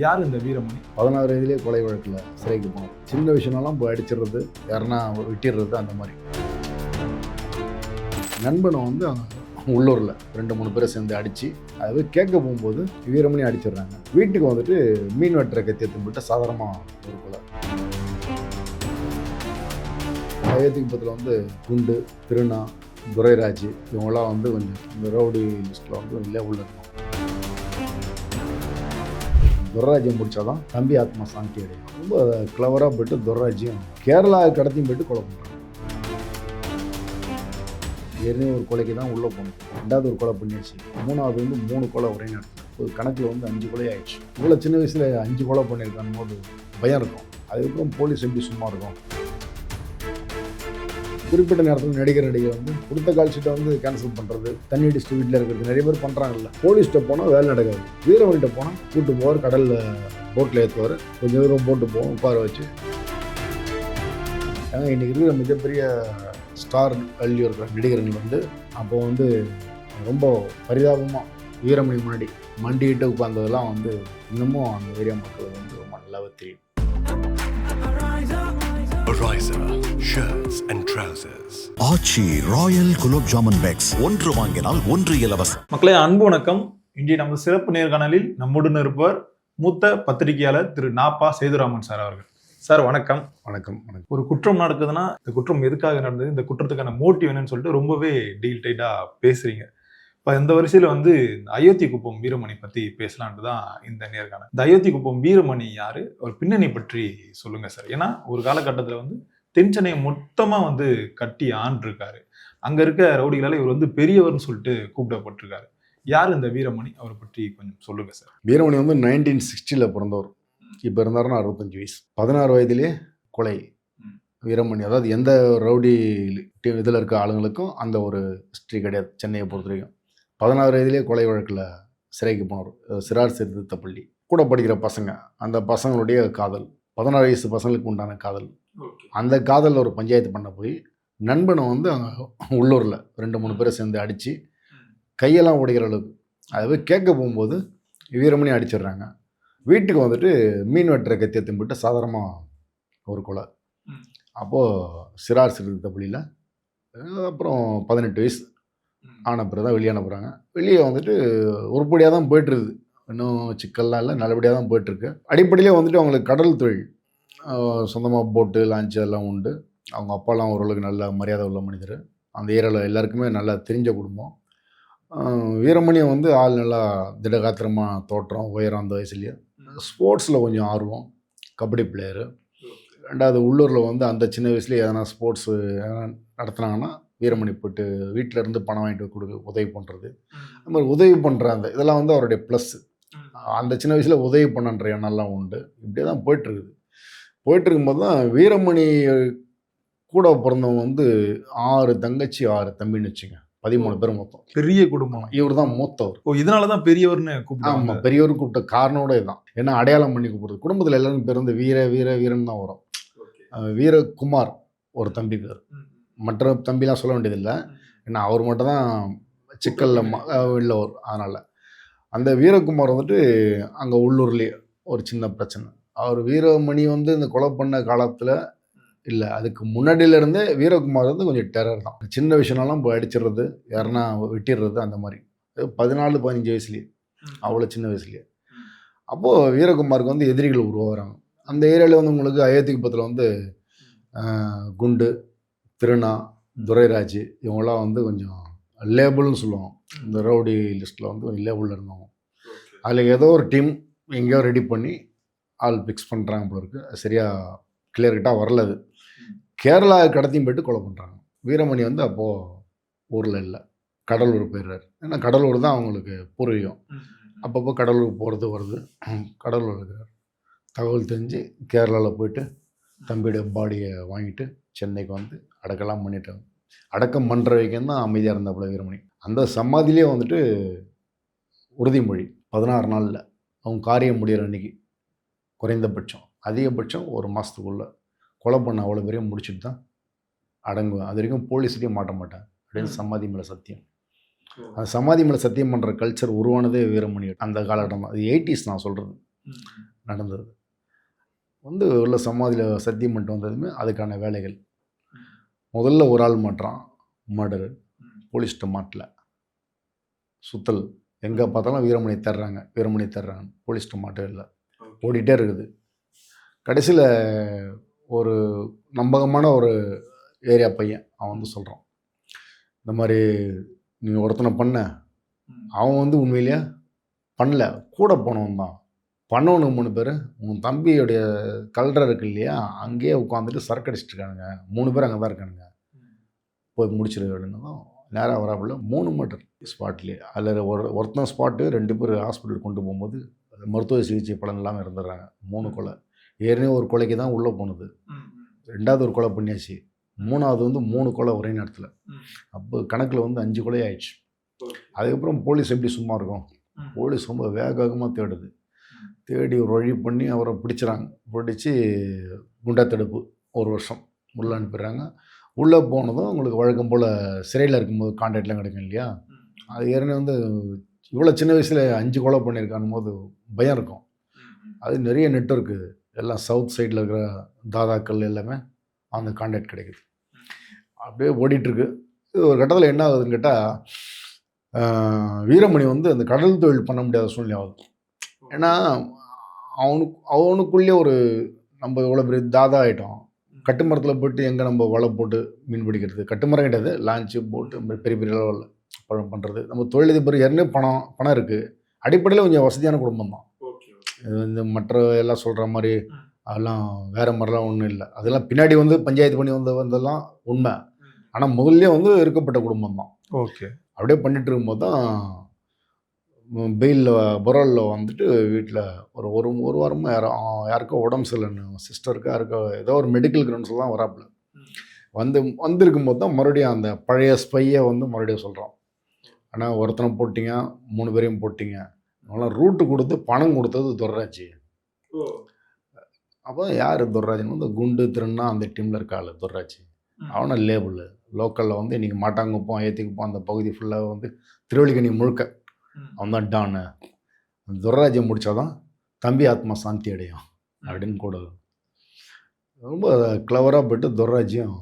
யார் இந்த வீரமணி? பதினாறு வயதிலே கொலை வழக்கில் சிறைக்கு போனோம். சின்ன விஷயம்லாம் போய் அடிச்சிடுறது யாருன்னா வெட்டிடுறது அந்த மாதிரி. நண்பனை வந்து உள்ளூரில் ரெண்டு மூணு பேரை சேர்ந்து அடித்து அது கேட்க போகும்போது வீரமணி அடிச்சிடுறாங்க. வீட்டுக்கு வந்துட்டு மீன் வெட்டுற கத்தியை தும்பிட்டு சாதாரணமாக ஒரு கொலை பத்தில் வந்து குண்டு திருநா துரைராஜ் இவங்கெல்லாம் வந்து கொஞ்சம் இந்த ரவுடி லிஸ்ட்டில் வந்து இல்லை உள்ள இருக்கும் துர்ராஜ்யம் முடிச்சாதான் தம்பி ஆத்மா சாந்தி அடையும். ரொம்ப கிளவராக போயிட்டு துர்ராஜ்யம் கேரளா கடத்தியும் போயிட்டு கொலை பண்ணுறாங்க ஏற்கனவே ஒரு கொலைக்கு தான் உள்ளே போகணும் ரெண்டாவது ஒரு கொலை பண்ணியாச்சு. மூணாவது வந்து மூணு கொலை ஒரே நேரத்தில். ஒரு கணக்கில் வந்து அஞ்சு கொலை ஆயிடுச்சு. இவ்வளோ சின்ன வயசில் அஞ்சு கொலை பண்ணியிருக்கான் போது பயம் இருக்கும். அதுக்கப்புறம் போலீஸ் எப்படி சும்மா இருக்கும்? குறிப்பிட்ட நேரத்தில் நடிகர் நடிகை வந்து கொடுத்த கால் ஷீட்டை வந்து கேன்சல் பண்ணுறது தண்ணி அடிச்சுட்டு வீட்டில் இருக்கிறது நிறைய பேர் பண்ணுறாங்கல்ல போலீஸ்கிட்ட போனால் வேலை நடக்காது. வீரவன்கிட்ட போனால் கூட்டு போவார் கடலில் போட்டில் ஏற்றுவார் கொஞ்சம் தூரம் போட்டு போவோம் உட்கார வச்சு. ஏன்னா இன்றைக்கி இருக்கிற மிகப்பெரிய ஸ்டார் கல்வி இருக்கிற நடிகர்கள் வந்து அப்போ வந்து ரொம்ப பரிதாபமாக வீரமணி முன்னாடி மண்டிகிட்டு உட்கார்ந்ததெல்லாம் வந்து இன்னமும் அந்த ஏரியா மக்கள் வந்து ரொம்ப நல்லாவே தெரியும். Ariza, shirts and trousers. Aachi royal gulab jamun packs ஒன்று வாங்கினால் ஒன்று இலவசம். மக்களே அன்பு வணக்கம். இன்றைய நமது சிறப்பு நேர்காணலில் நம்முடன் இருப்பவர் மூத்த பத்திரிகையாளர் திரு நாப்பா சேதுராமன் சார் அவர்கள். சார் வணக்கம். வணக்கம் வணக்கம். ஒரு குற்றம் நடக்குதுன்னா இந்த குற்றம் எதுக்காக நடந்தது இந்த குற்றத்துக்கான மோட்டிவ் என்னன்னு சொல்லிட்டு ரொம்பவே டீல்டைட்டா பேசுறீங்க. இப்போ இந்த வரிசையில வந்து அயோத்தி குப்பம் வீரமணி பத்தி பேசலான்ட்டு தான் இந்த நேர்காணல். இந்த அயோத்தி குப்பம் வீரமணி யாரு? ஒரு பின்னணி பற்றி சொல்லுங்க சார். ஏன்னா ஒரு காலகட்டத்தில் வந்து தென்சென்னையை மொத்தமா வந்து கட்டி ஆண்டிருக்காரு. அங்க இருக்க ரவுடிகளால இவர் வந்து பெரியவர்னு சொல்லிட்டு கூப்பிடப்பட்டிருக்காரு. யார் இந்த வீரமணி? அவரை பற்றி கொஞ்சம் சொல்லுங்க சார். வீரமணி வந்து நைன்டீன் சிக்ஸ்டியில் பிறந்தவர். இப்போ இருந்தாருன்னா அறுபத்தஞ்சு வயசு. பதினாறு வயதிலே கொலை. வீரமணி. அதாவது எந்த ரவுடி இதில் இருக்க ஆளுங்களுக்கும் அந்த ஒரு ஹிஸ்ட்ரி கிடையாது. சென்னையை பொறுத்த வரைக்கும். பதினாறு வயதிலே கொலை வழக்கில் சிறைக்கு போனவர் சிறார் சீர்திருத்த பள்ளி. கூட படிக்கிற பசங்க அந்த பசங்களுடைய காதல் பதினாறு வயசு பசங்களுக்கு உண்டான காதல். அந்த காதலில் ஒரு பஞ்சாயத்து பண்ண போய் நண்பனை வந்து அங்கே உள்ளூரில் ரெண்டு மூணு பேரை சேர்ந்து அடித்து கையெல்லாம் உடைக்கிற அளவுக்கு. அது போய் கேட்க போகும்போது வீரமணி அடிச்சிடுறாங்க. வீட்டுக்கு வந்துட்டு மீன் வெட்டுற கத்தியை தின்பிட்டு சாதாரணமாக ஒரு கொலை. அப்போது சிறார் சிறுத்த பள்ளியில் அப்புறம் பதினெட்டு வயசு ஆன பிறகு தான் வெளியே அனுப்புகிறாங்க வெளியே வந்துட்டு உருப்படியாக தான் போயிட்டுருக்குது. இன்னும் சிக்கல்லாம் இல்லை நல்லபடியாக தான் போயிட்டுருக்கு. அடிப்படையிலே வந்துட்டு அவங்களுக்கு கடல் தொழில் சொந்தமாக போட்டு லான்ச்சு எல்லாம் உண்டு. அவங்க அப்பாலாம் ஓரளவுக்கு நல்ல மரியாதை உள்ள மனிதர். அந்த ஏரியாவில் எல்லாருக்குமே நல்லா தெரிஞ்ச குடும்பம். ஆஹ் வீரமணியை வந்து ஆள் நல்லா திடகாத்திரமாக தோற்றம் உயரம் அந்த வயசுலேயே. ஸ்போர்ட்ஸில் கொஞ்சம் ஆர்வம். கபடி பிளேயரு ரெண்டாவது உள்ளூரில் வந்து அந்த சின்ன வயசுலேயே எதனா ஸ்போர்ட்ஸு நடத்துனாங்கன்னா வீரமணி போயிட்டு வீட்டில் இருந்து பணம் வாங்கிட்டு கொடுக்க உதவி பண்ணுறது அந்த மாதிரி உதவி பண்ணுற அந்த இதெல்லாம் வந்து அவருடைய ப்ளஸ் அந்த சின்ன வயசில் உதவி பண்ணுன்ற எண்ணம்லாம் உண்டு. இப்படியே தான் போயிட்டுருக்குது. போயிட்டு இருக்கும்போது தான் வீரமணி கூட பிறந்தவங்க வந்து ஆறு தங்கச்சி ஆறு தம்பின்னு வச்சுங்க. பதிமூணு பேர் மொத்தம். பெரிய குடும்பம். இவர் தான் மூத்தவர். ஓ இதனாலதான் பெரியவர்னு கூப்பிடுவாங்க. ஆமாம் பெரியவர் கூப்பிட்ட காரணோட இதுதான் ஏன்னா அடையாளம் பண்ணி கூப்பிடுறது குடும்பத்தில் எல்லாரும் பேர் வந்து வீர வீர வீரன் தான் வரும். வீரகுமார் ஒரு தம்பி பேர். மற்ற தம்பிலாம் சொல்ல வேண்டியதில்லை. ஏன்னா அவர் மட்டும் தான் சிக்கலில் வெளில வரும் அதனால். அந்த வீரகுமார் வந்துட்டு அங்கே உள்ளூர்லேயே ஒரு சின்ன பிரச்சனை. அவர் வீரமணி வந்து இந்த கொலை பண்ண காலத்தில் இல்லை அதுக்கு முன்னாடியிலேருந்தே வீரகுமார் வந்து கொஞ்சம் டெரர் தான். சின்ன விஷயம்லாம் போய் அடிச்சிடுறது யாருன்னா வெட்டிடுறது அந்த மாதிரி. பதினாலு பதினஞ்சு வயசுலேயே. அவ்வளோ சின்ன வயசுலேயே. அப்போது வீரகுமாருக்கு வந்து எதிரிகள் உருவாகிறாங்க. அந்த ஏரியாவில் வந்து உங்களுக்கு அயோத்தி குப்பத்தில் வந்து குண்டு திருநா துரைராஜ் இவங்களாம் வந்து கொஞ்சம் லேபிள்னு சொல்லுவோம் இந்த ரவுடி லிஸ்ட்டில் வந்து கொஞ்சம் லேபிளில் இருந்தவங்க. அதில் ஏதோ ஒரு டீம் எங்கேயோ ரெடி பண்ணி ஆள் ஃபிக்ஸ் பண்ணுறாங்க போல இருக்கு. அது சரியாக கிளியர் கட்டாக வரல அது. கேரளா கடத்தியும் போயிட்டு கொலை பண்ணுறாங்க வீரமணி வந்து அப்போது ஊரில் இல்லை. கடலூர் போயிடுறாரு. ஏன்னா கடலூர் தான் அவங்களுக்கு பூர்வீகம். அப்பப்போ கடலூர் போகிறது வருது. கடலூர் இருக்கிறார். தகவல் தெரிஞ்சு கேரளாவில் போயிட்டு தம்பியுடைய பாடியை வாங்கிட்டு சென்னைக்கு வந்து அடக்கலாம் பண்ணிட்டாங்க அடக்கம் பண்ணுற வரைக்கும் தான் அமைதியாக இருந்தாப்புல வீரமணி. அந்த சமாதியிலே வந்துட்டு உறுதிமொழி. பதினாறு நாளில் அவங்க காரியம் முடியிற அன்னைக்கு குறைந்தபட்சம் அதிகபட்சம் ஒரு மாதத்துக்குள்ளே கொலை பண்ண அவ்வளோ பேரையும் முடிச்சுட்டு தான் அடங்குவேன் அது வரைக்கும் போலீஸ்லேயும் மாட்ட மாட்டேன் அப்படின்னு. சமாதி மேலே சத்தியம். அந்த சமாதி மேலே சத்தியம் பண்ணுற கல்ச்சர் உருவானதே வீரமணி. அந்த காலகட்டம் அது எயிட்டிஸ் நான் சொல்கிறது நடந்தது. வந்து உள்ள சமாதியில் சத்தியம் பண்ணிட்டு வந்ததுமே அதுக்கான வேலைகள். முதல்ல ஒரு ஆள் மாட்டுறான் மர்டரு. போலீஸ்கிட்ட மாட்டல. சுத்தல். எங்கே பார்த்தாலும் வீரமணி தர்றாங்க வீரமணி தர்றாங்க போலீஸ்கிட்ட மாட்டவே இல்லை. ஓடிட்டே இருக்குது. கடைசியில் ஒரு நம்பகமான ஒரு ஏரியா பையன் அவன் வந்து சொல்கிறான் இந்த மாதிரி நீ ஒருத்தனை பண்ண. அவன் வந்து உண்மையிலேயே பண்ணல. கூட போனவன் தான் பண்ணவனுக்கு மூணு பேர் உன் தம்பியுடைய கல்ற இருக்கு இல்லையா அங்கேயே உட்காந்துட்டு சரக்கு அடிச்சிட்டு இருக்கானுங்க. மூணு பேர் அங்கே தான் இருக்கானுங்க. போய் முடிச்சிரு நேராக வராப்புல மூணு மீட்டர் ஸ்பாட்லேயே. அதில் ஒரு ஒருத்தன் ஸ்பாட்டு ரெண்டு பேர் ஹாஸ்பிட்டல் கொண்டு போகும்போது மருத்துவ சிகிச்சை பலன் இல்லாமல் இருந்துடுறாங்க. மூணு கொலை. ஏற்கனவே ஒரு கொலைக்கு தான் உள்ளே போனது. ரெண்டாவது ஒரு கொலை பண்ணியாச்சு. மூணாவது வந்து மூணு கொலை ஒரே நேரத்தில். அப்போ கணக்கில் வந்து அஞ்சு கொலை ஆயிடுச்சு. அதுக்கப்புறம் போலீஸ் எப்படி சும்மா இருக்கும்? போலீஸ் ரொம்ப வேக வேகமாக தேடுது. தேடி ஒரு வழி பண்ணி அவரை பிடிச்சிறாங்க. பிடிச்சி குண்டா தடுப்பு ஒரு வருஷம் உள்ளே அனுப்பிடுறாங்க. உள்ளே போனதும் உங்களுக்கு வழக்கம் போல் சிறையில் இருக்கும்போது கான்டாக்ட்லாம் கிடைக்கும் இல்லையா? அது ஏற்கனவே வந்து இவ்வளோ சின்ன வயசில் அஞ்சு கொலை பண்ணியிருக்கான் போது பயம் இருக்கும். அது நிறைய நெட்ஒர்க்கு எல்லாம் சவுத் சைடில் இருக்கிற தாதாக்கள் எல்லாமே அந்த கான்டாக்ட் கிடைக்குது. அப்படியே ஓடிட்டுருக்கு. இது ஒரு கட்டத்தில் என்ன ஆகுதுன்னு கேட்டால் வீரமணி வந்து அந்த கடல் தொழில் பண்ண முடியாத சூழ்நிலை ஆகுது. ஏன்னா அவனுக்கு அவனுக்குள்ளே ஒரு நம்ம இவ்வளோ பெரிய தாதா ஆகிட்டோம் கட்டுமரத்தில் போயிட்டு எங்கே நம்ம வலை போட்டு மீன் பிடிக்கிறது? கட்டுமரம் கிடையாது. லான்ச்சு போட்டு பெரிய பெரிய லெவலில் பழம் பண்ணுறது நம்ம தொழிலதிபர் ஏற்கனவே பணம் பணம் இருக்குது அடிப்படையில் கொஞ்சம் வசதியான குடும்பம் தான். இது வந்து மற்ற எல்லாம் சொல்கிற மாதிரி அதெல்லாம் வேற மாதிரிலாம் ஒன்றும் இல்லை. அதெல்லாம் பின்னாடி வந்து பஞ்சாயத்து பண்ணி வந்த வந்ததெல்லாம் உண்மை. ஆனால் முதல்ல வந்து இருக்கப்பட்ட குடும்பம் தான். ஓகே. அப்படியே பண்ணிட்டு இருக்கும்போது தான் பெயிலில் பொரோலில் வந்துட்டு வீட்டில் ஒரு ஒரு ஒரு வாரமாக யாரோ யாருக்கோ உடம்பு சரியில்லைன்னு சிஸ்டருக்கு யாருக்கோ ஏதோ ஒரு மெடிக்கல் கிரவுண்ட்ஸில் தான் வராப்புல. வந்து வந்திருக்கும் போது தான் மறுபடியும் அந்த பழைய ஸ்பையை வந்து மறுபடியும் சொல்கிறோம் ஆனால் ஒருத்தனை போட்டிங்க மூணு பேரையும் போட்டிங்க. அதனால் ரூட்டு கொடுத்து பணம் கொடுத்தது துர்ராஜ். அப்போ யார் துர்ராஜ்னு வந்து குண்டு திருண்ணா அந்த டீமில் இருக்க ஆள் துர்ராஜ். அவனை லேபிள் லோக்கலில் வந்து இன்றைக்கி மாட்டாங்குப்பம் ஏற்றிக்குப்போம் அந்த பகுதி ஃபுல்லாக வந்து திருவள்ளிக்கணி முழுக்க. அவன் தான் டானு துர்ராஜ்யம் முடித்தாதான் தம்பி ஆத்மா சாந்தி அடையும் அப்படின்னு கூட. ரொம்ப கிளவராக போயிட்டு துர்ராஜ்யம்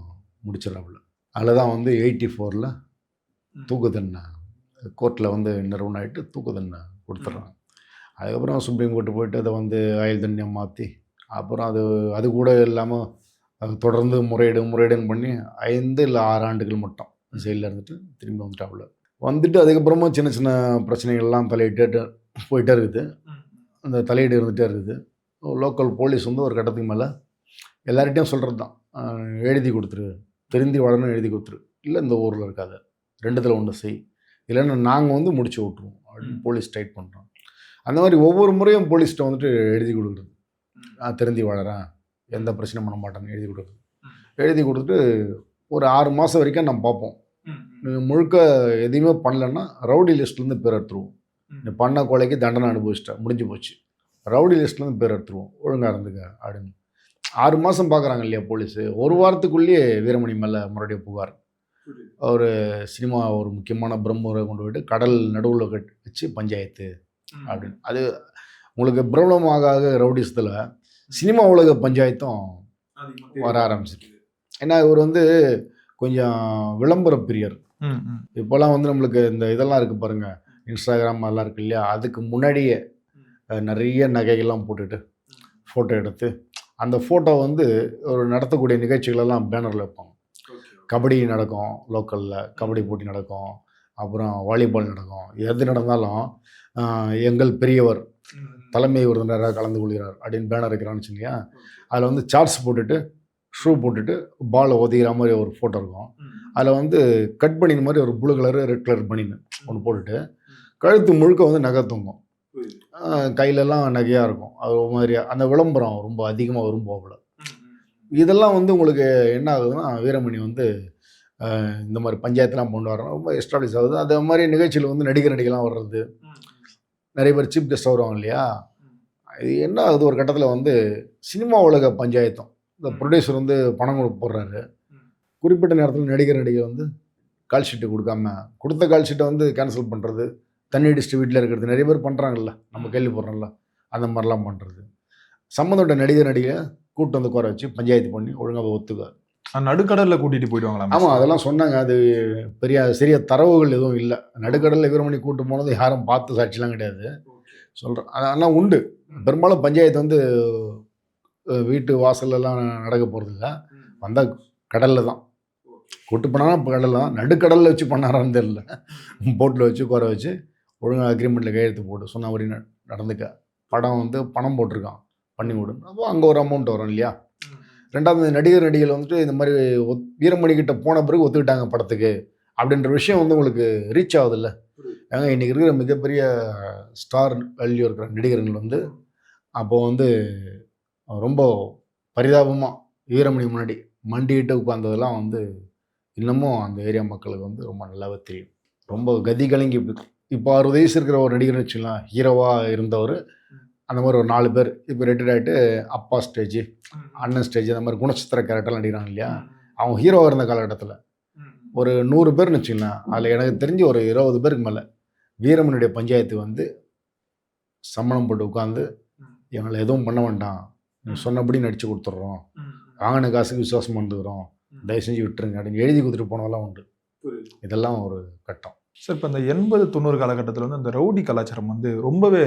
முடிச்சிடறாப்புல. அதில் தான் வந்து எயிட்டி ஃபோரில் தூக்கு தண்டனை கோர்ட்டில் வந்து நிறுவனம் ஆகிட்டு தூக்கு தண்டனை கொடுத்துட்றாங்க அதுக்கப்புறம் சுப்ரீம் கோர்ட்டு போயிட்டு அதை வந்து ஆயுள் தண்டனை மாற்றி அப்புறம் அது அது கூட இல்லாமல் அது தொடர்ந்து முறையீடு முறையீடுன்னு பண்ணி ஐந்து இல்லை ஆறு ஆண்டுகள் மட்டும் ஜெயிலில் இருந்துட்டு திரும்பி வந்துட்டாப்புல. வந்துட்டு அதுக்கப்புறமா சின்ன சின்ன பிரச்சனைகள்லாம் தலையிட்டு போயிட்டே இருக்குது. அந்த தலையீடு இருந்துகிட்டே இருக்குது. லோக்கல் போலீஸ் வந்து ஒரு கட்டத்துக்கு மேலே எல்லார்கிட்டையும் சொல்கிறது தான். எழுதி கொடுத்துரு. திருந்தி வளரணும் எழுதி கொடுத்துரு. இல்லை இந்த ஊரில் இருக்காது. ரெண்டுத்தில் ஒன்று செய். இல்லைன்னா நாங்கள் வந்து முடிச்சு விட்ருவோம் அப்படின்னு போலீஸ் டைட் பண்ணுறோம் அந்த மாதிரி ஒவ்வொரு முறையும் போலீஸ்கிட்ட வந்துட்டு எழுதி கொடுக்குறது. நான் திருந்தி வாழறேன் எந்த பிரச்சனையும் பண்ண மாட்டேன்னு எழுதி கொடுக்குறது. எழுதி கொடுத்துட்டு ஒரு ஆறு மாதம் வரைக்கும் நம்ம பார்ப்போம். முழுக்க எதையுமே பண்ணலன்னா ரவுடி லிஸ்ட்லேருந்து பேர் எடுத்துருவோம். நீ பண்ண கொலைக்கு தண்டனை அனுபவிச்சிட்ட முடிஞ்சு போச்சு. ரவுடி லிஸ்ட்லேருந்து பேர் எடுத்துருவோம். ஒழுங்காக இருந்துக்க அப்படின்னு. ஆறு மாதம் பார்க்குறாங்க இல்லையா போலீஸு? ஒரு வாரத்துக்குள்ளேயே வீரமணி மேலே மறுபடியும் புகார். ஒரு சினிமா ஒரு முக்கியமான பிரம்மரை கொண்டு போயிட்டு கடல் நடுவில் கட் வச்சு பஞ்சாயத்து அப்படின்னு. அது உங்களுக்கு பிரபலமாக ரவுடிசத்தில் சினிமா உலக பஞ்சாயத்தும் வர ஆரம்பிச்சிருக்கு ஏன்னா இவர் வந்து கொஞ்சம் விளம்பர பிரியர். இப்போல்லாம் வந்து நம்மளுக்கு இந்த இதெல்லாம் இருக்குது பாருங்கள் இன்ஸ்டாகிராம் அதெல்லாம் இருக்கு இல்லையா? அதுக்கு முன்னாடியே நிறைய நகைகள்லாம் போட்டுட்டு ஃபோட்டோ எடுத்து அந்த ஃபோட்டோ வந்து ஒரு நடத்தக்கூடிய நிகழ்ச்சிகளெல்லாம் பேனரில் வைப்பாங்க. கபடி நடக்கும் லோக்கலில். கபடி போட்டி நடக்கும். அப்புறம் வாலிபால் நடக்கும். எது நடந்தாலும் எங்கள் பெரியவர் தலைமை விருந்தினராக கலந்து கொள்கிறார் அப்படின்னு பேனர் வைக்கிறான்னு வச்சுக்கோங்க அதில் வந்து சார்ட்ஸ் போட்டுட்டு ஷூ போட்டுட்டு பாலை ஒதிக்கிற மாதிரி ஒரு ஃபோட்டோ இருக்கும். அதில் வந்து கட் பண்ணின மாதிரி ஒரு ப்ளூ கலரு ரெட் கலர் பண்ணின்னு ஒன்று போட்டுட்டு கழுத்து முழுக்க வந்து நகை தொங்கும். ஆஹ் கையிலெல்லாம் நகையாக இருக்கும். அது ஒரு மாதிரி அந்த விளம்பரம் ரொம்ப அதிகமாக விரும்புவாப்புல இதெல்லாம் வந்து உங்களுக்கு என்ன ஆகுதுன்னா வீரமணி வந்து இந்த மாதிரி பஞ்சாயத்துலாம் கொண்டு வரோம் ரொம்ப எஸ்டாப்ளிஷ் ஆகுது. அதே மாதிரி நிகழ்ச்சியில் வந்து நடிகர் நடிகலாம் வர்றது. நிறைய பேர் சீஃப் கெஸ்ட் வருவாங்க இல்லையா? இது என்ன ஆகுது? ஒரு கட்டத்தில் வந்து சினிமா உலக பஞ்சாயத்தும். இந்த ப்ரொடியூசர் வந்து பணம் கொடுக்க போடுறாரு. குறிப்பிட்ட நேரத்தில் நடிகர் நடிகை வந்து கால் ஷீட்டு கொடுக்காம கொடுத்த கால் ஷீட்டை வந்து கேன்சல் பண்ணுறது தண்ணி அடிச்சுட்டு வீட்டில் இருக்கிறது நிறைய பேர் பண்ணுறாங்கல்ல நம்ம கேள்விப்படுறோம்ல அந்த மாதிரிலாம் பண்ணுறது சம்மந்தப்பட்ட நடிகர் நடிகை கூட்டு வந்து குறை வச்சு பஞ்சாயத்து பண்ணி ஒழுங்காக ஒத்துக்க நடுக்கடல்ல கூட்டிட்டு போயிடுவாங்களா ஆமாம் அதெல்லாம் சொன்னாங்க. அது பெரிய சிறிய தரவுகள் எதுவும் இல்லை. நடுக்கடலில் வீரமணி கூட்டு போனது யாரும் பார்த்து சாட்சிலாம் கிடையாது. சொல்கிறேன் ஆனால் உண்டு. பெரும்பாலும் பஞ்சாயத்து வந்து வீட்டு வாசல்லலாம் நடக்க போகிறது இல்லை வந்தால் கடலில் தான். கூட்டு போனாலும் இப்போ கடலில் தான். நடுக்கடலில் வச்சு பண்ணாரான்னு தெரியல. போட்டில் வச்சு குறை வச்சு ஒழுங்காக அக்ரிமெண்ட்டில் கையெழுத்து போட்டு சொன்ன மாதிரி ந- நடந்துக்க. படம் வந்து பணம் போட்டிருக்கான். பண்ணி விடு அப்போ அங்கே ஒரு அமௌண்ட் வரும் இல்லையா? ரெண்டாவது நடிகர் நடிகைகள் வந்துட்டு இந்த மாதிரி ஒத் வீரமணி கிட்ட போன பிறகு ஒத்துக்கிட்டாங்க படத்துக்கு. அப்படின்ற விஷயம் வந்து உங்களுக்கு ரீச் ஆகுதுல்ல? ஏங்க இன்றைக்கி இருக்கிற மிகப்பெரிய ஸ்டார் வேல்யூ இருக்கிற நடிகர்கள் வந்து அப்போ வந்து ரொம்ப பரிதாபமாக வீரமணி முன்னாடி மண்டிட்டு உட்கார்ந்ததெல்லாம் வந்து இன்னமும் அந்த ஏரியா மக்களுக்கு வந்து ரொம்ப நல்லாவே தெரியும். ரொம்ப கதி கலங்கி இப்போ அறுபது வயசு இருக்கிற ஒரு நடிகர் வச்சுக்கலாம் ஹீரோவாக இருந்தவர். அந்த மாதிரி ஒரு நாலு பேர் இப்போ ரிட்டையர்ட் ஆகிட்டு அப்பா ஸ்டேஜ் அண்ணன் ஸ்டேஜ் அந்த மாதிரி குணச்சித்திர கேரக்டர்லாம் நடிக்கிறாங்க இல்லையா? அவங்க ஹீரோவாக இருந்த காலகட்டத்தில். ஒரு நூறு பேர்னு வச்சுக்கலாம் அதில் எனக்கு தெரிஞ்சு ஒரு இருபது பேருக்கு மேலே வீரமனுடைய பஞ்சாயத்து வந்து சம்மணம் போட்டு உட்காந்து எங்களை எதுவும் பண்ண வேண்டாம். சொன்னபடி நடித்து கொடுத்துட்றோம். வாங்கின காசுக்கு விசுவாசம் வந்துக்கிறோம் தயவு செஞ்சு விட்டுருங்க அப்படின்னு எழுதி கொடுத்துட்டு போனதெல்லாம் உண்டு. இதெல்லாம் ஒரு கட்டம். சார் இப்போ இந்த எண்பது தொண்ணூறு காலகட்டத்தில் வந்து இந்த ரவுடி கலாச்சாரம் வந்து ரொம்பவே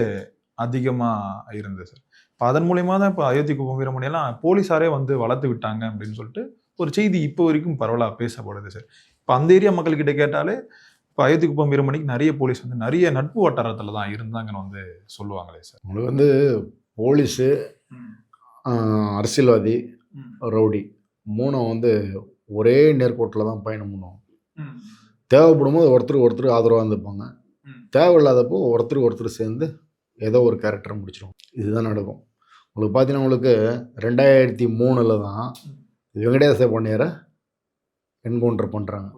அதிகமாக இருந்தது சார். இப்போ அதன் மூலியமா தான் இப்போ அயோத்தி குப்பம் வீரமணியெல்லாம் போலீஸாரே வந்து வளர்த்து விட்டாங்க அப்படின்னு சொல்லிட்டு ஒரு செய்தி இப்போ வரைக்கும் பரவலாக பேசப்படுது சார். இப்போ அந்த ஏரியா மக்கள்கிட்ட கேட்டாலே இப்போ அயோத்தி குப்பம் வீரமணிக்கு நிறைய போலீஸ் வந்து நிறைய நட்பு வட்டாரத்தில் தான் இருந்தாங்கன்னு வந்து சொல்லுவாங்களே சார். உங்களுக்கு வந்து போலீஸு அரசியல்வாதி ரவுடி. மூணும் வந்து ஒரே நேர்கோட்டில் தான் பயணம் பண்ணுவோம் தேவைப்படும் போது ஒருத்தர் ஒருத்தர் ஆதரவாக இருந்துப்பாங்க. தேவையில்லாதப்போ ஒருத்தர் ஒருத்தர் சேர்ந்து ஏதோ ஒரு கேரக்டரை முடிச்சிடும் இதுதான் நடக்கும். உங்களுக்கு பார்த்தீங்கன்னா உங்களுக்கு ரெண்டாயிரத்தி மூணில் தான் வெங்கடேச பொன்னியரை என்கவுண்டர் பண்ணுறாங்க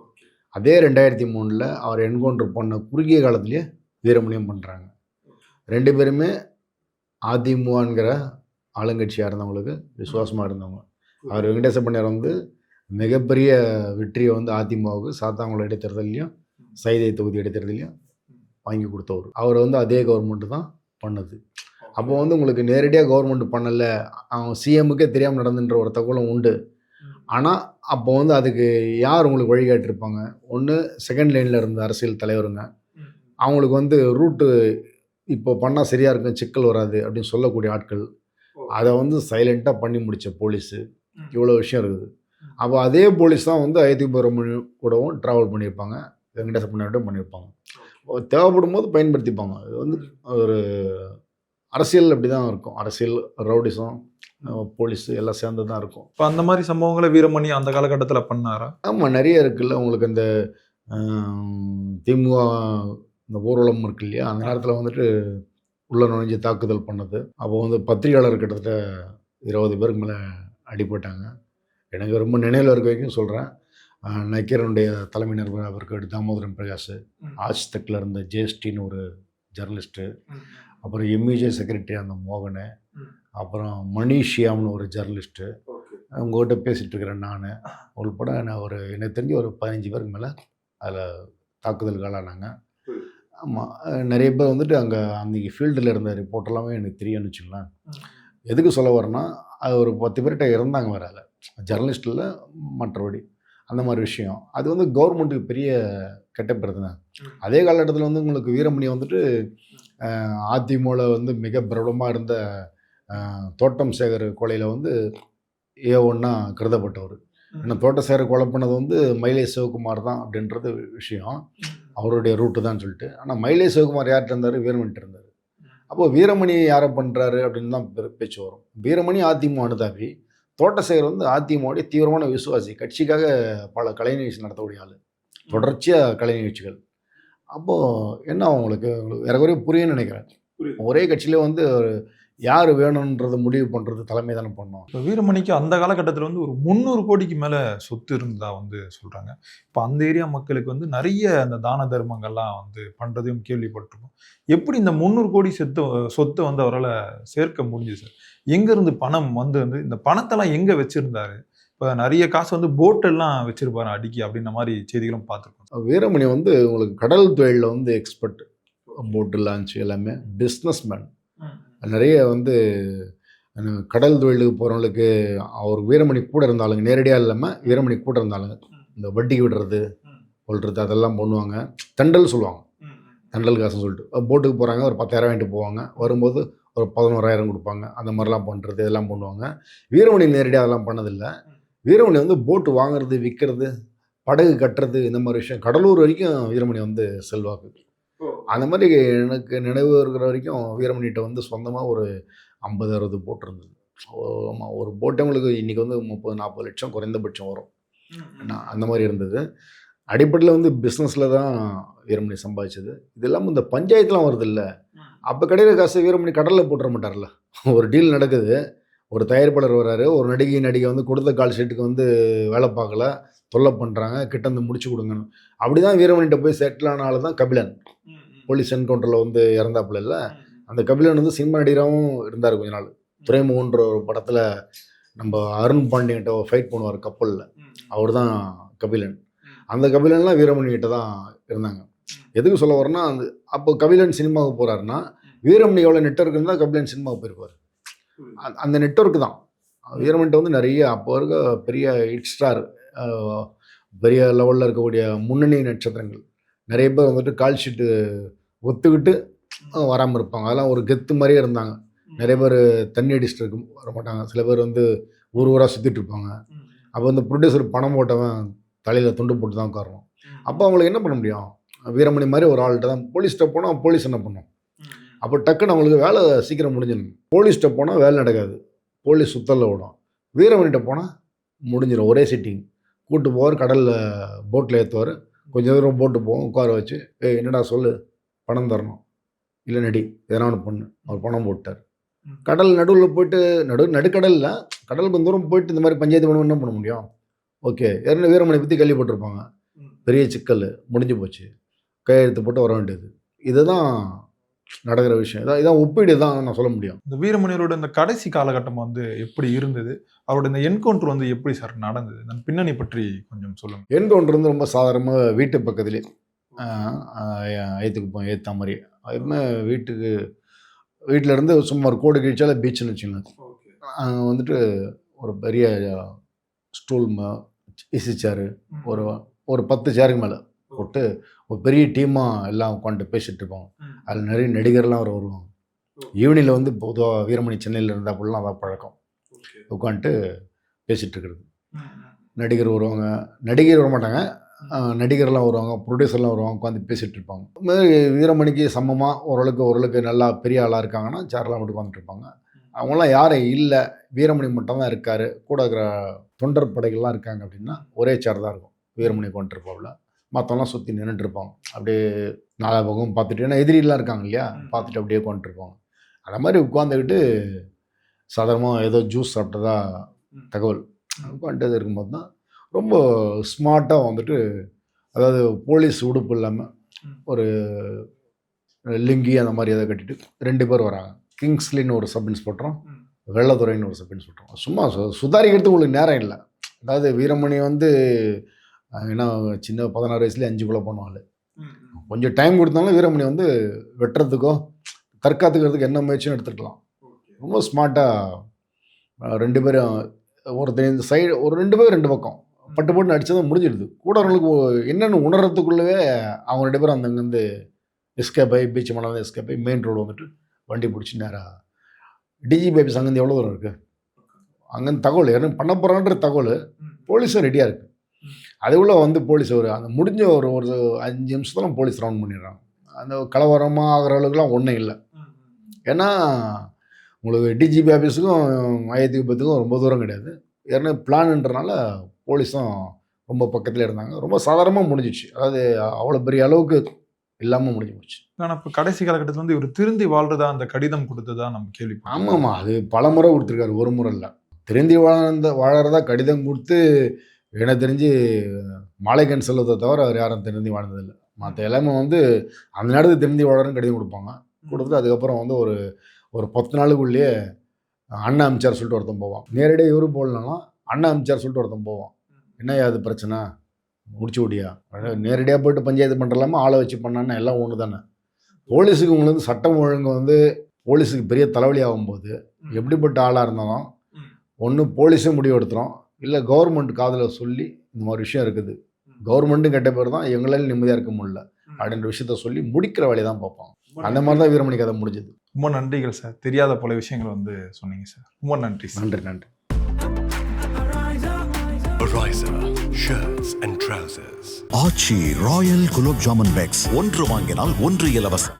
அதே ரெண்டாயிரத்தி மூணில் அவர் என்கவுண்டர் பண்ண குறுகிய காலத்துலேயே வீரமணியம் பண்ணுறாங்க ரெண்டு பேருமே அதிமுகங்கிற ஆளுங்கட்சியாக இருந்தவங்களுக்கு விசுவாசமாக இருந்தவங்க. அவர் வெங்கடேச பண்ணியார் வந்து மிகப்பெரிய வெற்றியை வந்து அதிமுகவுக்கு சாத்தாங்குளம் இடைத்தேர்தலையும் சைதை தொகுதி இடைத்தேர்தலையும் வாங்கி கொடுத்தவர். அவர் வந்து அதே கவர்மெண்ட்டு தான் பண்ணுது. அப்போ வந்து உங்களுக்கு நேரடியாக கவர்மெண்ட் பண்ணலை அவன் சிஎம்முக்கே தெரியாமல் நடந்துன்ற ஒரு தகவலும் உண்டு. ஆனால் அப்போ வந்து அதுக்கு யார் உங்களுக்கு வழிகாட்டிருப்பாங்க ஒன்று செகண்ட் லைனில் இருந்த அரசியல் தலைவருங்க. அவங்களுக்கு வந்து ரூட்டு இப்போ பண்ணால் சரியாக இருக்கும் சிக்கல் வராது அப்படின்னு சொல்லக்கூடிய ஆட்கள். அதை வந்து சைலண்ட்டாக பண்ணி முடித்த போலீஸு இவ்வளோ விஷயம் இருக்குது. அப்போ அதே போலீஸ் தான் வந்து ஐதிபுரம் கூடவும் ட்ராவல் பண்ணியிருப்பாங்க. வெங்கடேச பண்ணிட்டும் பண்ணியிருப்பாங்க. தேவைப்படும் போது பயன்படுத்திப்பாங்க. இது வந்து ஒரு அரசியல் அப்படி தான் இருக்கும். அரசியல் ரவுடிசம் போலீஸு எல்லாம் சேர்ந்து தான் இருக்கும். இப்போ அந்த மாதிரி சம்பவங்களை வீரமணி அந்த காலகட்டத்தில் பண்ணாரா? ஆமாம் நிறைய இருக்குல்ல. உங்களுக்கு இந்த திமுக இந்த ஊர்வலம் இருக்கு இல்லையா? அந்த நேரத்தில் வந்துட்டு உள்ள நுழைஞ்சு தாக்குதல் பண்ணது. அப்போ வந்து பத்திரிகையாளர் கிட்டத்தட்ட இருபது பேருக்கு மேலே அடிபட்டாங்க. எனக்கு ரொம்ப நினைவில் இருக்க வரைக்கும் சொல்கிறேன் நக்கீரனுடைய தலைமை நிருபர் அவருக்கு தாமோதரன் பிரகாஷ் ஆஜ் தக்கில் இருந்த ஜேஎஸ்டின்னு ஒரு ஜெர்னலிஸ்ட்டு அப்புறம் எம்இஜே செக்ரட்டரி அந்த மோகனு அப்புறம் மணிஷியாம்னு ஒரு ஜெர்னலிஸ்ட்டு. உங்கள்கிட்ட பேசிகிட்டு இருக்கிறேன் நான். உள்பட நான் ஒரு எனக்கு தெரிஞ்சு ஒரு பதினஞ்சு பேருக்கு மேலே அதில் தாக்குதலுக்கு ஆளானாங்க. ஆமாம் நிறைய பேர் வந்துட்டு அங்கே அன்றைக்கி ஃபீல்டில் இருந்த ரிப்போர்ட் எல்லாமே எனக்கு தெரியும்னு வச்சுங்களேன் எதுக்கு சொல்ல வரேன்னா அது ஒரு பத்து பேர்கிட்ட இறந்தாங்க வேற அதில். ஜெர்னலிஸ்டில் மற்றபடி. அந்த மாதிரி விஷயம். அது வந்து கவர்மெண்ட்டுக்கு பெரிய கெட்ட பேர் தானே. அதே காலகட்டத்தில் வந்து உங்களுக்கு வீரமணி வந்துட்டு அதிமுகவில் வந்து மிக பிரபலமாக இருந்த தோட்டம் சேகர் கொலையில் வந்து ஏ ஒன்றா கருதப்பட்டவர். ஏன்னா தோட்டம் சேகர் கொலை பண்ணது வந்து மயிலை சிவகுமார் தான் அப்படின்றது விஷயம். அவருடைய ரூட்டு தான் சொல்லிட்டு. ஆனால் மயிலை சிவகுமார் யார்கிட்ட இருந்தார்? வீரமணிட்டு இருந்தார். அப்போ வீரமணி யாரை பண்ணுறாரு அப்படின்னு தான் பேச்சு வரும். வீரமணி அதிமுக அனுதாபி. தோட்டசேகர் வந்து அதிமுகவுடைய தீவிரமான விசுவாசி. கட்சிக்காக பல கலை நிகழ்ச்சி நடத்தக்கூடிய ஆள். தொடர்ச்சியாக கலை நிகழ்ச்சிகள். அப்போது என்ன உங்களுக்கு? உங்களுக்கு ஏறக்குறைய புரியும்னு நினைக்கிறேன். ஒரே கட்சியிலே வந்து யார் வேணுன்றதை முடிவு பண்ணுறது தலைமை தானே பண்ணோம். இப்போ வீரமணிக்கு அந்த காலகட்டத்தில் வந்து ஒரு முந்நூறு கோடிக்கு மேலே சொத்து இருந்தா வந்து சொல்கிறாங்க இப்போ அந்த ஏரியா மக்களுக்கு வந்து நிறைய அந்த தான தர்மங்கள்லாம் வந்து பண்ணுறதையும் கேள்விப்பட்டிருக்கோம். எப்படி இந்த முந்நூறு கோடி சொத்து சொத்தை வந்து அவரால் சேர்க்க முடிஞ்சுது சார்? எங்கேருந்து பணம் வந்து வந்து இந்த பணத்தெல்லாம் எங்கே வச்சுருந்தாரு? இப்போ நிறைய காசு வந்து போட்டெல்லாம் வச்சிருப்பாரு அடிக்கி அப்படின்ற மாதிரி செய்திகளும் பார்த்துருக்கோம். வீரமணி வந்து உங்களுக்கு கடல் தொழிலில் வந்து எக்ஸ்பர்ட் போட்டு லான்ச் எல்லாமே பிஸ்னஸ் மேன் நிறைய வந்து கடல் தொழிலுக்கு போகிறவங்களுக்கு அவர் வீரமணி கூட இருந்தாலுங்க நேரடியாக இல்லாமல் வீரமணி கூட இருந்தாலுங்க இந்த வட்டிக்கு விடுறது கொள்றது அதெல்லாம் பண்ணுவாங்க. தண்டல் சொல்லுவாங்க. தண்டல் காசுன்னு சொல்லிட்டு. போட்டுக்கு போகிறாங்க ஒரு பத்தாயிரம் வாங்கிட்டு போவாங்க. வரும்போது ஒரு பதினோராயிரம் கொடுப்பாங்க. அந்த மாதிரிலாம் பண்ணுறது இதெல்லாம் பண்ணுவாங்க. வீரமணி நேரடியாக அதெல்லாம் பண்ணதில்லை. வீரமணி வந்து போட்டு வாங்குறது விற்கிறது படகு கட்டுறது இந்த மாதிரி விஷயம். கடலூர் வரைக்கும் வீரமணி வந்து செல்வாக்கு. அந்த மாதிரி எனக்கு நினைவு இருக்கிற வரைக்கும் வீரமணிகிட்ட வந்து சொந்தமாக ஒரு ஐம்பது அறுபது போட் இருந்தது. ஓ- ஆமா, ஒரு போட்டு உங்களுக்கு இன்றைக்கி வந்து முப்பது நாற்பது லட்சம் குறைந்தபட்சம் வரும். அந்த மாதிரி இருந்தது. அடிப்படையில் வந்து பிஸ்னஸில் தான் வீரமணி சம்பாதிச்சது. இது இல்லாமல் இந்த பஞ்சாயத்துலாம் வருது இல்லை. அப்போ கிடைக்கிற காசு வீரமணி கடலில் போட்டுற மாட்டார்ல. ஒரு டீல் நடக்குது. ஒரு தயாரிப்பாளர் வராரு ஒரு நடிகை நடிகை வந்து கொடுத்த கால் ஷீட்டுக்கு வந்து வேலை பார்க்கல. தொல்லை பண்ணுறாங்க கிட்ட வந்து முடிச்சு கொடுங்கன்னு. அப்படி தான் வீரமணிகிட்ட போய் செட்டில் ஆன ஆள் தான் கபிலன். போலீஸ் என்கவுண்டரில் வந்து இறந்தாப்புல இல்லை. அந்த கபிலன் வந்து சினிமா நடிகராகவும் இருந்தார் கொஞ்ச நாள். துறைமுகன்ற ஒரு படத்தில் நம்ம அருண் பாண்டியன்கிட்ட ஃபைட் பண்ணுவார் கப்பலில் அவர் தான் கபிலன். அந்த கபிலன்லாம் வீரமணி கிட்ட தான் இருந்தாங்க. எதுக்கு சொல்ல வரேன்னா அந்த அப்போ கபிலன் சினிமாவுக்கு போகிறாருன்னா வீரமணி எவ்வளோ நெட்ஒர்க் இருந்தால் கபிலன் சினிமாவுக்கு போயிருப்பார். அந்த நெட்ஒர்க் தான். வீரமணிட்ட வந்து நிறைய அப்போ இருக்க பெரிய ஹிட் ஸ்டார் பெரிய லெவலில் இருக்கக்கூடிய முன்னணி நட்சத்திரங்கள். நிறைய பேர் வந்துட்டு கால் ஷீட்டு ஒத்துக்கிட்டு வராமல் இருப்பாங்க. அதெல்லாம் ஒரு கெத்து மாதிரியே இருந்தாங்க. நிறைய பேர் தண்ணி அடிச்சுட்டு இருக்க வர மாட்டாங்க சில பேர் வந்து ஊர் ஊராக சுற்றிட்டு இருப்பாங்க. அப்போ வந்து ப்ரொடியூசர் பணம் போட்டவன் தலையில் துண்டு போட்டு தான் உட்காரணும் அப்போ அவங்களுக்கு என்ன பண்ண முடியும்? வீரமணி மாதிரி ஒரு ஆள்கிட்ட தான் போலீஸ்கிட்ட போனால் போலீஸ் என்ன பண்ணும்? அப்போ டக்குன்னு அவங்களுக்கு வேலை சீக்கிரம் முடிஞ்சிடும். போலீஸ்கிட்ட போனால் வேலை நடக்காது. போலீஸ் சுத்தலில் விடும் வீரமணிகிட்ட போனால் முடிஞ்சிடும். ஒரே சிட்டிங் கூட்டு போவார் கடலில் போட்டில் ஏற்றுவார் கொஞ்சம் தூரம் போட்டு போவோம் உட்கார வச்சு ஏய் என்னடா சொல்லு? பணம் தரணும். இல்லை நடி எதனா ஒன்று பண்ணு. அவர் பணம் போட்டார். கடல் நடுவில் போயிட்டு நடு நடுக்கடலில் கடல் கொஞ்சம் தூரம் போயிட்டு இந்த மாதிரி பஞ்சாயத்து பண்ண என்ன பண்ண முடியும்? ஓகே ஏற்கனவே வீரமணி பற்றி கேள்விப்பட்டிருப்பாங்க. பெரிய சிக்கல் முடிஞ்சு போச்சு. கையெழுத்து போட்டு வர வேண்டியது. இதுதான் நடக்கிற விஷயம். இதான் இதான் ஒப்பீடு தான் நான் சொல்ல முடியும். இந்த வீரமணியரோட இந்த கடைசி காலகட்டம் வந்து எப்படி இருந்தது? அவரோட இந்த என்கவுண்டர் வந்து எப்படி சார் நடந்தது? இந்த பின்னணி பற்றி கொஞ்சம் சொல்லுங்க. என்கவுண்டர் வந்து ரொம்ப சாதாரணமாக வீட்டு பக்கத்துலேயே ஏற்றுக்கு போய் ஏற்ற மாதிரி. அதுமே வீட்டுக்கு வீட்டில் இருந்து சும்மா ஒரு கோடு கிழிச்சால பீச்சுன்னு வச்சுக்கோங்க. அங்கே வந்துட்டு ஒரு பெரிய ஸ்டூல் இசி சேரு ஒரு ஒரு பத்து சேருக்கு மேலே. போட்டு ஒரு பெரிய டீமாக எல்லாம் உட்காந்துட்டு பேசிகிட்டு இருப்பாங்க அதில் நிறைய நடிகர்லாம் வர வருவாங்க. ஈவினிங்கில் வந்து பொதுவாக வீரமணி சென்னையில் இருந்தாப்புலாம் அதான் பழக்கம். உட்காந்துட்டு பேசிகிட்டு இருக்கிறது. நடிகர் வருவாங்க. நடிகர் வர மாட்டாங்க நடிகர்லாம் வருவாங்க. ப்ரொடியூசர்லாம் வருவாங்க. உட்காந்து பேசிகிட்டு இருப்பாங்க. வீரமணிக்கு சமமாக ஓரளவுக்கு ஓரளவுக்கு நல்லா பெரிய ஆளாக இருக்காங்கன்னா சேர்லாம் மட்டும் உட்காந்துட்டு இருப்பாங்க. அவங்களாம் யாரும் இல்லை. வீரமணி மட்டும் தான் இருக்கார். கூட இருக்கிற தொண்டர் படைகள்லாம் இருக்காங்க அப்படின்னா ஒரே சேர் தான் இருக்கும். வீரமணி கொண்டிருப்பாப்புல மற்றவங்களாம் சுற்றி நின்றுட்டு இருப்பாங்க அப்படியே நாலா பக்கம் பார்த்துட்டு ஏன்னா எதிரிலாம் இருக்காங்க இல்லையா? பார்த்துட்டு அப்படியே உட்காந்துருப்பாங்க அந்த மாதிரி உட்காந்துக்கிட்டு சாதாரணமாக ஏதோ ஜூஸ் சாப்பிட்டதா தகவல். உட்காந்துட்டு இருக்கும்போது தான் ரொம்ப ஸ்மார்ட்டாக வந்துட்டு அதாவது போலீஸ் உடுப்பு இல்லாமல் ஒரு லிங்கி அந்த மாதிரி எதை கட்டிட்டு ரெண்டு பேர் வராங்க. கிங்ஸ்லின்னு ஒரு சப் இன்ஸ்பெக்டரும் வெள்ளத்துறைன்னு ஒரு சப் இன்ஸ்பெக்டரும் சும்மா சு சுதாரிக்கிறதுக்கு உங்களுக்கு நேரம் இல்லை. அதாவது வீரமணி வந்து என்ன சின்ன பதினாறு வயசுலேயே அஞ்சு குள்ள பண்ணுவாள் கொஞ்சம் டைம் கொடுத்தாலும் வீரமணி வந்து வெட்டுறதுக்கோ தற்காத்துக்கிறதுக்கு என்ன முயற்சியும் எடுத்துக்கலாம். ரொம்ப ஸ்மார்ட்டாக ரெண்டு பேரும் ஒருத்தர் இந்த சைடு ஒரு ரெண்டு பேரும் ரெண்டு பக்கம். பட்டு போட்டு அடிச்சதும் முடிஞ்சிடுது. கூட அவங்களுக்கு என்னென்னு உணர்றதுக்குள்ளவே அவங்க ரெண்டு பேரும் அங்கேருந்து எஸ்கேப் ஆகி பீச் மலை எஸ்கேப் ஆகி மெயின் ரோடு வந்துட்டு வண்டி பிடிச்சி நேராக டிஜிபி ஆஃபீஸ் அங்கேருந்து எவ்வளோ தூரம் இருக்குது அங்கேருந்து தகவல் யாரும் பண்ண போகிறான்ற தகவல் போலீஸும் ரெடியாக இருக்குது அதுக்குள்ளே வந்து போலீஸ் ஒரு அந்த முடிஞ்ச ஒரு ஒரு அஞ்சு நிமிஷத்துல போலீஸ் ரவுண்ட் பண்ணிடுறாங்க. அந்த கலவரமாக ஆகிற அளவுக்குலாம் ஒன்றும் இல்லை. ஏன்னா உங்களுக்கு டிஜிபி ஆஃபீஸுக்கும் ஐஐடி பத்துக்கும் ரொம்ப தூரம் கிடையாது. ஏற்கனவே பிளான்ன்றனால போலீஸும் ரொம்ப பக்கத்தில் இருந்தாங்க. ரொம்ப சாதாரணமாக முடிஞ்சிச்சு. அதாவது அவ்வளோ பெரிய அளவுக்கு இல்லாமல் முடிஞ்சு போச்சு. ஆனால் இப்போ கடைசி காலகட்டத்தில் வந்து இவர் திருந்தி வாழ்றதா அந்த கடிதம் கொடுத்ததா நம்ம கேள்விப்பட்டோம். ஆமாம்மா அது பல முறை கொடுத்துருக்காரு. ஒரு முறை இல்லை. திருந்தி வாழ்ந்த வாழறதா கடிதம் கொடுத்து எனக்கு தெரிஞ்சு மாலைக்கண் செல்வதை தவிர அவர் யாரும் திருந்தி வாழ்ந்ததில்லை. மற்ற எல்லாமே வந்து அந்த நேரத்துக்கு திருந்தி வாழறன்னு கடிதம் கொடுப்பாங்க. கொடுத்துட்டு அதுக்கப்புறம் வந்து ஒரு ஒரு பத்து நாளுக்குள்ளேயே அண்ணா அமிச்சார் சொல்லிட்டு ஒருத்தன் போவான். நேரடியாக இவரு போடலனாலும் அண்ணா அமிச்சார் சொல்லிட்டு ஒருத்தன் போவான். என்னய்யா அது பிரச்சனை? முடிச்சு விடியா நேரடியாக போயிட்டு பஞ்சாயத்து பண்ணுறலாமா ஆளை வச்சு பண்ணான்னா எல்லாம் ஒன்று தானே. போலீஸுக்கு உங்களுக்கு சட்டம் ஒழுங்கு வந்து போலீஸுக்கு பெரிய தலைவலி ஆகும்போது எப்படிப்பட்ட ஆளாக இருந்தாலும் ஒன்று போலீஸே முடிவு எடுத்துரும் இல்லை கவர்மெண்ட் காதில் சொல்லி இந்த மாதிரி விஷயம் இருக்குது. கவர்மெண்ட்டும் கெட்ட பேர் தான் எங்களால் நிம்மதியாக இருக்க முடியல. அப்படின்ற விஷயத்த சொல்லி முடிக்கிற வேலையை தான் பார்ப்பாங்க அந்த மாதிரி தான் வீரமணி கதை முடிஞ்சது. ரொம்ப நன்றிகள் சார் தெரியாத பல விஷயங்கள் வந்து சொன்னீங்க சார் ரொம்ப நன்றி நன்றி நன்றி. ஆச்சி ராயல் குலோப் ஜாமுன் பேக்ஸ் ஒன்று வாங்கினால் ஒன்று இலவசம்.